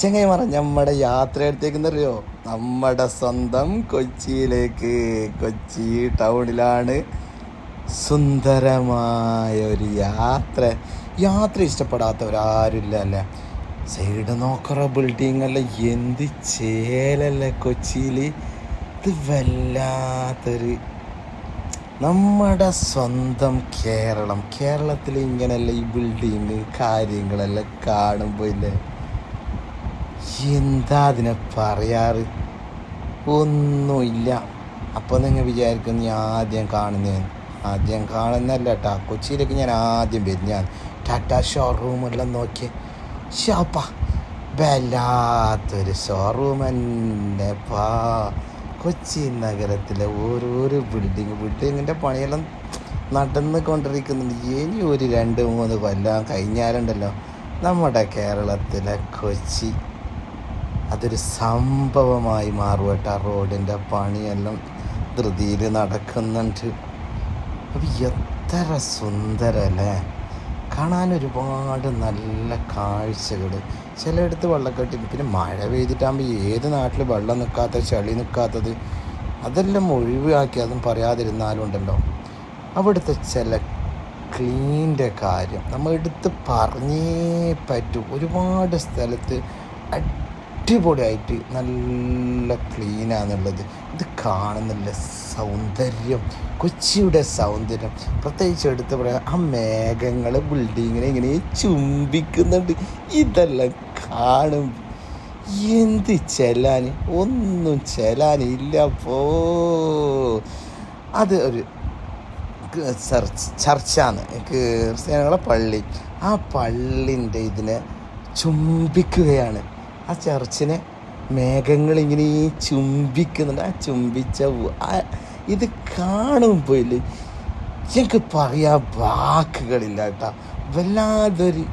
ചെങ്ങൈമാറ നമ്മുടെ യാത്ര എടുത്തേക്കുന്നറിയോ നമ്മുടെ സ്വന്തം കൊച്ചിയിലേക്ക്. കൊച്ചി ടൗണിലാണ് സുന്ദരമായ ഒരു യാത്ര. യാത്ര ഇഷ്ടപ്പെടാത്തവരാരുമില്ല അല്ലേ സൈഡ് നോക്കറ ബിൽഡിംഗ് അല്ല എന്ത് ചേലല്ലേ കൊച്ചിയിൽ ഇത് വല്ലാത്തൊരു നമ്മുടെ സ്വന്തം കേരളം. കേരളത്തിൽ ഇങ്ങനെയല്ല ഈ ബിൽഡിങ് കാര്യങ്ങളെല്ലാം കാണുമ്പോൾ ഇല്ലേ? എന്താ അതിനെ പറയാറ്? ഒന്നുമില്ല. അപ്പോൾ നിങ്ങൾ വിചാരിക്കും ഞാൻ ആദ്യം കാണുന്നതെന്ന് ആദ്യം കാണുന്നല്ല കേട്ടാ കൊച്ചിയിലേക്ക് ഞാൻ ആദ്യം വരും. ടാറ്റാ ടാറ്റ ഷോറൂം എല്ലാം നോക്കി ഷാപ്പ വല്ലാത്തൊരു ഷോറൂം തന്നെ പാ കൊച്ചി നഗരത്തിലെ ഓരോരോ ബിൽഡിങ് ബിൽഡിങ്ങിന്റെ പണിയെല്ലാം നടന്നു കൊണ്ടിരിക്കുന്നുണ്ട്. ഇനി ഒരു രണ്ട് മൂന്ന് കൊല്ലം കഴിഞ്ഞാലുണ്ടല്ലോ നമ്മുടെ കേരളത്തിലെ കൊച്ചി. അതൊരു സംഭവമായി മാറും കേട്ടോ. ആ റോഡിന്റെ പണിയെല്ലാം ധൃതിയിൽ നടക്കുന്നുണ്ട്. അപ്പോൾ എത്ര സുന്ദരല്ലേ? കാണാൻ ഒരുപാട് നല്ല കാഴ്ചകൾ. ചിലയിടത്ത് വെള്ളക്കെട്ടി പിന്നെ മഴ പെയ്തിട്ടാകുമ്പോൾ ഏത് നാട്ടിൽ വെള്ളം നിൽക്കാത്ത ചളി നിൽക്കാത്തത് അതെല്ലാം ഒഴിവാക്കി അതും പറയാതിരുന്നാലും ഉണ്ടല്ലോ അവിടുത്തെ ചില ക്ലീന്റെ കാര്യം. നമ്മൾ എടുത്ത് പറഞ്ഞേ പറ്റൂ. ഒരുപാട് സ്ഥലത്ത് അടിപൊളിയായിട്ട് നല്ല ക്ലീനാന്നുള്ളത് ഇത് കാണുന്നില്ല സൗന്ദര്യം കൊച്ചിയുടെ സൗന്ദര്യം. പ്രത്യേകിച്ച് എടുത്ത് പറയാം ആ മേഘങ്ങൾ ബിൽഡിങ്ങിനെ ഇങ്ങനെ ചുംബിക്കുന്നുണ്ട്. ഇതെല്ലാം കാണും. എന്ത് ചെലാൻ ഒന്നും ചെലാനില്ല പോ. അത് ഒരു ചർച്ചാണ് ക്രിസ്ത്യാനികളെ പള്ളി. ആ പള്ളിന്റെ ഇതിനെ ചുംബിക്കുകയാണ്. ആ ചർച്ചിനെ മേഘങ്ങളിങ്ങനെ ചുംബിക്കുന്നുണ്ട്. ആ ചുംബിച്ച ഇത് കാണുമ്പോൾ ഞങ്ങൾക്ക് പറയാ വാക്കുകളില്ല കേട്ടോ. വല്ലാതൊരു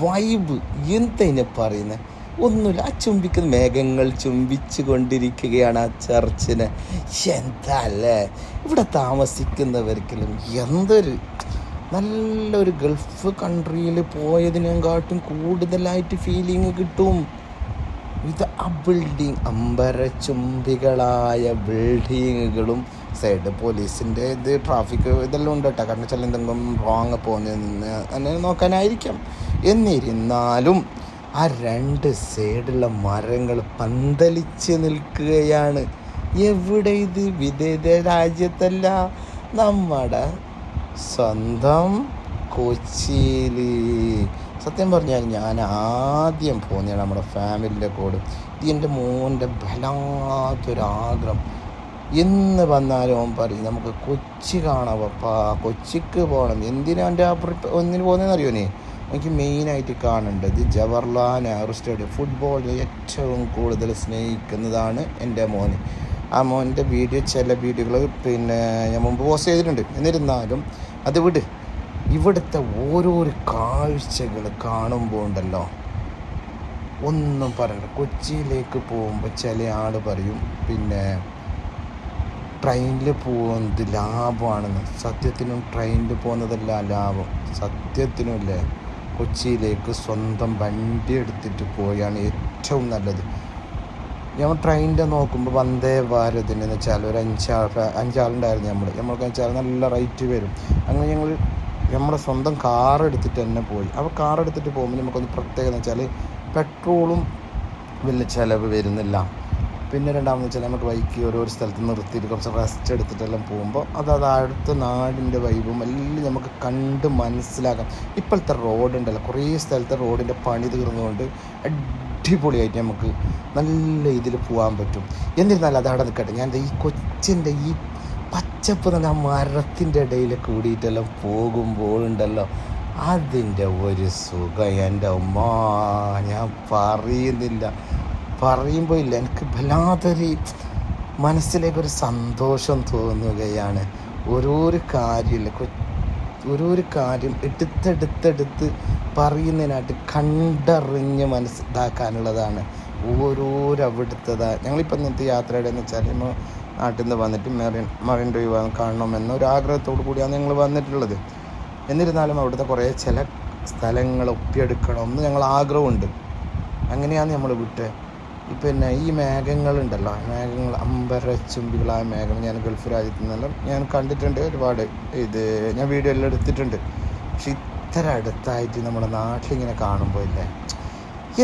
വൈബ് എന്തതിനെ പറയുന്നത് ഒന്നുമില്ല ആ ചുംബിക്കുന്ന മേഘങ്ങൾ ചുംബിച്ചു കൊണ്ടിരിക്കുകയാണ് ആ ചർച്ചിനെ. എന്താ അല്ലേ? ഇവിടെ താമസിക്കുന്നവർക്കെല്ലാം എന്തൊരു നല്ലൊരു ഗൾഫ് കൺട്രിയിൽ പോയതിനെക്കാട്ടും കൂടുതലായിട്ട് ഫീലിംഗ് കിട്ടും. ഇത് ആ ബിൽഡിങ് അമ്പരചുംബികളായ ബിൽഡിങ്ങുകളും സൈഡ് പോലീസിന്റെ ഇത് ട്രാഫിക് ഇതെല്ലാം ഉണ്ട് കേട്ടോ. കാരണം വെച്ചാൽ എന്തെങ്കിലും റോങ് പോകുന്നതെന്ന് അങ്ങനെ നോക്കാനായിരിക്കാം. എന്നിരുന്നാലും ആ രണ്ട് സൈഡുള്ള മരങ്ങൾ പന്തലിച്ച് നിൽക്കുകയാണ്. എവിടെ ഇത്? വിദേശ രാജ്യത്തല്ല. നമ്മുടെ സ്വന്തം കൊച്ചിയിൽ സത്യം പറഞ്ഞാൽ ഞാൻ ആദ്യം പോകുന്നതാണ് നമ്മുടെ ഫാമിലിന്റെ കൂടെ. ഇത് എന്റെ മോന്റെ വല്ലാത്തൊരാഗ്രഹം എന്ന് വന്നാലും അവൻ പറയും നമുക്ക് കൊച്ചി കാണാം പപ്പാ കൊച്ചിക്ക് പോകണം. എന്തിനാ എന്റെ ആ ഒന്നിന് പോകുന്നതെന്ന് അറിയോ നീ? എനിക്ക് മെയിനായിട്ട് കാണേണ്ടത് ജവഹർലാൽ നെഹ്റു സ്റ്റേഡിയം. ഫുട്ബോളിനെ ഏറ്റവും കൂടുതൽ സ്നേഹിക്കുന്നതാണ് എന്റെ മോന്. ആ മോന്റെ വീഡിയോ ചില വീഡിയോകൾ പിന്നെ ഞാൻ മുമ്പ് പോസ്റ്റ് ചെയ്തിട്ടുണ്ട്. എന്നിരുന്നാലും അത് വിട്. ഇവിടുത്തെ ഓരോരോ കാഴ്ചകൾ കാണുമ്പോൾ ഉണ്ടല്ലോ. ഒന്നും പറയണ്ട. കൊച്ചിയിലേക്ക് പോകുമ്പോൾ ചില ആൾ പറയും പിന്നെ ട്രെയിനിൽ പോകുന്നത് ലാഭമാണെന്ന്. സത്യത്തിനും ട്രെയിനിൽ പോകുന്നതല്ല ലാഭം. സത്യത്തിനും ഇല്ലേ? കൊച്ചിയിലേക്ക് സ്വന്തം വണ്ടി എടുത്തിട്ട് പോയാണ് ഏറ്റവും നല്ലത്. ഞമ്മൾ ട്രെയിനിന്റെ നോക്കുമ്പോൾ വന്ദേ ഭാരതിന് എന്ന് വെച്ചാൽ ഒരു അഞ്ചാൾ അഞ്ചാളുണ്ടായിരുന്നു നമ്മൾ നമ്മൾക്ക് വെച്ചാൽ നല്ല റേറ്റ് വരും. അങ്ങനെ ഞങ്ങൾ നമ്മുടെ സ്വന്തം കാർ എടുത്തിട്ട് തന്നെ പോയി. അപ്പോൾ കാർ എടുത്തിട്ട് പോകുമ്പോൾ നമുക്കൊന്ന് പ്രത്യേകത വെച്ചാൽ പെട്രോളും വലിയ ചിലവ് വരുന്നില്ല. പിന്നെ രണ്ടാമെന്ന് വെച്ചാൽ നമുക്ക് ബൈക്ക് ഓരോരോ സ്ഥലത്ത് നിർത്തിയിട്ട് കുറച്ച് റെസ്റ്റ് എടുത്തിട്ടെല്ലാം പോകുമ്പോൾ അത് അത് അടുത്ത നാടിന്റെ വൈബും എല്ലാം നമുക്ക് കണ്ട് മനസ്സിലാക്കാം. ഇപ്പോഴത്തെ റോഡ് ഉണ്ടല്ലോ കുറേ സ്ഥലത്തെ റോഡിന്റെ പണി തീർന്നുകൊണ്ട് അടിപൊളിയായിട്ട് നമുക്ക് നല്ല ഇതിൽ പോകാൻ പറ്റും. എന്നിരുന്നാലും അത് അവിടെ നിൽക്കട്ടെ. ഞാൻ ഈ കൊച്ചിന്റെ ഈ പച്ചപ്പ് തന്നെ ആ മരത്തിന്റെ ഇടയിൽ കൂടിയിട്ടെല്ലാം പോകുമ്പോൾ ഉണ്ടല്ലോ അതിന്റെ ഒരു സുഖം എന്റെ ഉമ്മ. ഞാൻ പറയുന്നില്ല. പറയുമ്പോൾ ഇല്ല. എനിക്ക് വല്ലാത്തൊരു മനസ്സിലേക്കൊരു സന്തോഷം തോന്നുകയാണ്. ഓരോരു കാര്യമില്ല. ഓരോരു കാര്യം എടുത്തെടുത്തെടുത്ത് പറയുന്നതിനായിട്ട് കണ്ടറിഞ്ഞ് മനസ്സിലാക്കാനുള്ളതാണ് ഓരോരവിടുത്തതാണ് ഞങ്ങളിപ്പോൾ ഇന്നത്തെ യാത്രയുടെ എന്ന് വെച്ചാൽ നാട്ടിൽ നിന്ന് വന്നിട്ട് മെറിൻ മറൈൻ ഡ്രൈവ് കാണണമെന്ന ഒരു ആഗ്രഹത്തോടു കൂടിയാണ് ഞങ്ങൾ വന്നിട്ടുള്ളത്. എന്നിരുന്നാലും അവിടുത്തെ കുറേ ചില സ്ഥലങ്ങൾ ഒപ്പിയെടുക്കണമെന്ന് ഞങ്ങൾ ആഗ്രഹമുണ്ട്. അങ്ങനെയാണ് നമ്മൾ വിട്ട് പിന്നെ ഈ മേഘങ്ങളുണ്ടല്ലോ മേഘങ്ങൾ അമ്പരച്ചുംബികളായ മേഘം ഞാൻ ഗൾഫ് രാജ്യത്ത് നിന്നെല്ലാം ഞാൻ കണ്ടിട്ടുണ്ട് ഒരുപാട് ഇത് ഞാൻ വീഡിയോ എല്ലാം എടുത്തിട്ടുണ്ട്. പക്ഷെ ഇത്ര അടുത്തായിട്ട് നമ്മുടെ നാട്ടിലിങ്ങനെ കാണുമ്പോൾ ഇല്ലേ?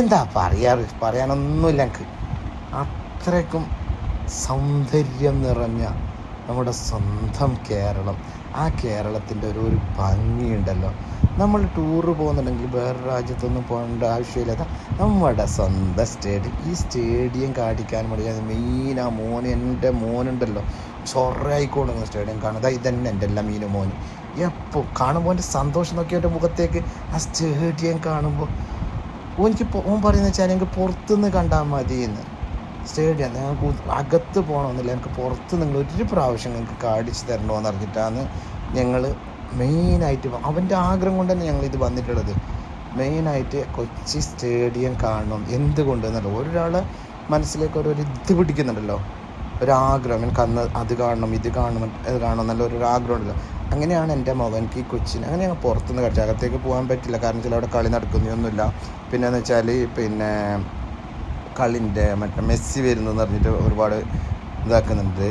എന്താ പറയാറ്? പറയാനൊന്നുമില്ല എനിക്ക് അത്രയ്ക്കും സൗന്ദര്യം നിറഞ്ഞ നമ്മുടെ സ്വന്തം കേരളം. ആ കേരളത്തിന്റെ ഒരു ഒരു ഭംഗിയുണ്ടല്ലോ. നമ്മൾ ടൂറ് പോകുന്നുണ്ടെങ്കിൽ വേറെ രാജ്യത്തൊന്നും പോകേണ്ട ആവശ്യമില്ലാത്ത നമ്മുടെ സ്വന്തം സ്റ്റേഡിയം ഈ സ്റ്റേഡിയം കാണിക്കാൻ വേണ്ടി മെയിൻ ആ മോൻ എന്റെ മോനുണ്ടല്ലോ. ചൊറയായിക്കോളുന്ന സ്റ്റേഡിയം കാണുന്നത് ഇതന്നെ എന്റെ എല്ലാം മീനും മോന്. എപ്പോൾ കാണുമ്പോൾ എന്റെ സന്തോഷം നോക്കി എന്റെ മുഖത്തേക്ക് ആ സ്റ്റേഡിയം കാണുമ്പോൾ എനിക്ക് ഓൻ പറയുന്നത് വെച്ചാൽ എനിക്ക് പുറത്തുനിന്ന് കണ്ടാൽ മതി സ്റ്റേഡിയം. ഞങ്ങൾക്ക് ഉ- അകത്ത് പോകണമെന്നില്ല. എനിക്ക് പുറത്ത് നിങ്ങൾ ഒരു പ്രാവശ്യം നിങ്ങൾക്ക് കാടിച്ച് തരണമെന്ന് അറിഞ്ഞിട്ടാണ് ഞങ്ങൾ മെയിനായിട്ട് അവന്റെ ആഗ്രഹം കൊണ്ട് തന്നെ ഞങ്ങൾ ഇത് വന്നിട്ടുള്ളത്. മെയിനായിട്ട് കൊച്ചി സ്റ്റേഡിയം കാണണം. എന്തുകൊണ്ട് എന്നല്ല ഒരാളെ മനസ്സിലേക്ക് ഒരു ഇത് പിടിക്കുന്നുണ്ടല്ലോ. ഒരാഗ്രഹം. എനിക്ക് അന്ന് അത് കാണണം ഇത് കാണണം ഇത് കാണണം എന്നുള്ള ഒരു ആഗ്രഹം ഉണ്ടല്ലോ. അങ്ങനെയാണ് എന്റെ മകൻ എനിക്ക് ഈ കൊച്ചിന് അങ്ങനെ ഞങ്ങൾ പുറത്തുനിന്ന് കളിച്ചു അകത്തേക്ക് പോകാൻ പറ്റില്ല. കാരണം വെച്ചാൽ അവിടെ കളി നടക്കുന്നൊന്നുമില്ല. പിന്നെയെന്ന് വെച്ചാൽ പിന്നെ കളിന്റെ മറ്റേ മെസ്സി വരുന്നതെന്ന് പറഞ്ഞിട്ട് ഒരുപാട് ഇതാക്കുന്നുണ്ട്.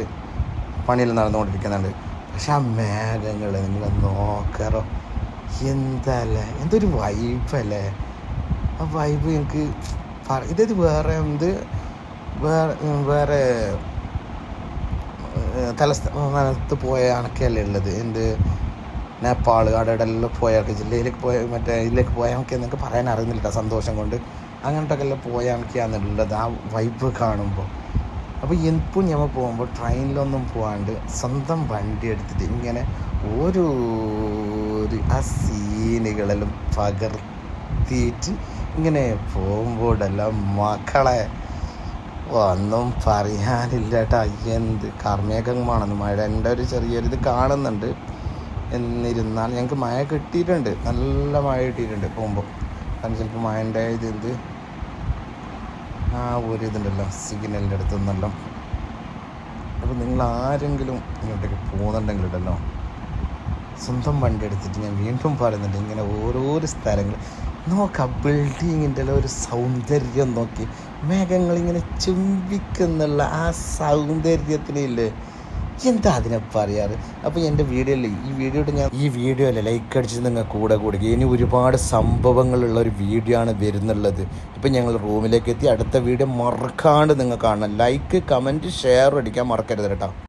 പണിയെല്ലാം നടന്നുകൊണ്ടിരിക്കുന്നുണ്ട്. പക്ഷെ ആ മേഘങ്ങൾ നിങ്ങൾ നോക്കാറോ. എന്തല്ലേ? എന്തൊരു വൈബല്ലേ? ആ വൈബ് എനിക്ക് ഇതത് വേറെ എന്ത്? വേറെ വേറെ തലസ്ഥാനത്ത് പോയ കണക്കല്ലേ ഉള്ളത്? എന്ത്? നേപ്പാൾ അവിടെ എല്ലാം പോയ ജില്ലയിലേക്ക് പോയ മറ്റേ ഇതിലേക്ക് പോയ നമുക്ക് എന്നൊക്കെ പറയാൻ അറിയുന്നില്ല സന്തോഷം കൊണ്ട്. അങ്ങനത്തൊക്കെ എല്ലാം പോയ കണക്കാന്നുള്ളത് ആ വൈബ് കാണുമ്പോൾ അപ്പോൾ എപ്പോൾ ഞമ്മ പോകുമ്പോൾ ട്രെയിനിലൊന്നും പോകാണ്ട് സ്വന്തം വണ്ടി എടുത്തിട്ട് ഇങ്ങനെ ഓരോ ആ സീനുകളെല്ലാം പകർത്തിയിട്ട് ഇങ്ങനെ പോകുമ്പോഴെല്ലാം മക്കളെ ഒന്നും പറയാനില്ല കേട്ടാ എന്ത് കർമ്മേഘമാണെന്ന് മഴന്റെ ഒരു ചെറിയൊരിത് കാണുന്നുണ്ട്. എന്നിരുന്നാൽ ഞങ്ങൾക്ക് മഴ കിട്ടിയിട്ടുണ്ട്. നല്ല മഴ കിട്ടിയിട്ടുണ്ട് പോകുമ്പോൾ കാരണം ചിലപ്പോൾ മഴന്റെ എന്ത് ആ ഒരു ഇതുണ്ടല്ലോ സിഗ്നലിന്റെ അടുത്ത് നിന്നെല്ലാം അപ്പോൾ നിങ്ങൾ ആരെങ്കിലും ഇങ്ങോട്ടേക്ക് പോകുന്നുണ്ടെങ്കിൽ ഉണ്ടല്ലോ സ്വന്തം വണ്ടി എടുത്തിട്ട് ഞാൻ വീണ്ടും പറയുന്നുണ്ട് ഇങ്ങനെ ഓരോരോ സ്ഥലങ്ങൾ. നോക്ക ബിൽഡിങ്ങിന്റെ ഒരു സൗന്ദര്യം നോക്കി മേഘങ്ങൾ ഇങ്ങനെ ചുംബിക്കുന്നുള്ള ആ സൗന്ദര്യത്തിനില്ലേ? എന്താ അതിനെ പറയാറ്? അപ്പോൾ എന്റെ വീഡിയോയിൽ ഈ വീഡിയോയുടെ ഞാൻ ഈ വീഡിയോ അല്ല ലൈക്ക് അടിച്ച് നിങ്ങൾ കൂടെ കൂടുക ഇനി ഒരുപാട് സംഭവങ്ങളുള്ള ഒരു വീഡിയോ ആണ് വരുന്നുള്ളത്. ഇപ്പം ഞങ്ങൾ റൂമിലേക്ക് എത്തി. അടുത്ത വീഡിയോ മറക്കാണ്ട് നിങ്ങൾ കാണണം. ലൈക്ക് കമന്റ് ഷെയർ അടിക്കാൻ മറക്കരുത് കേട്ടോ.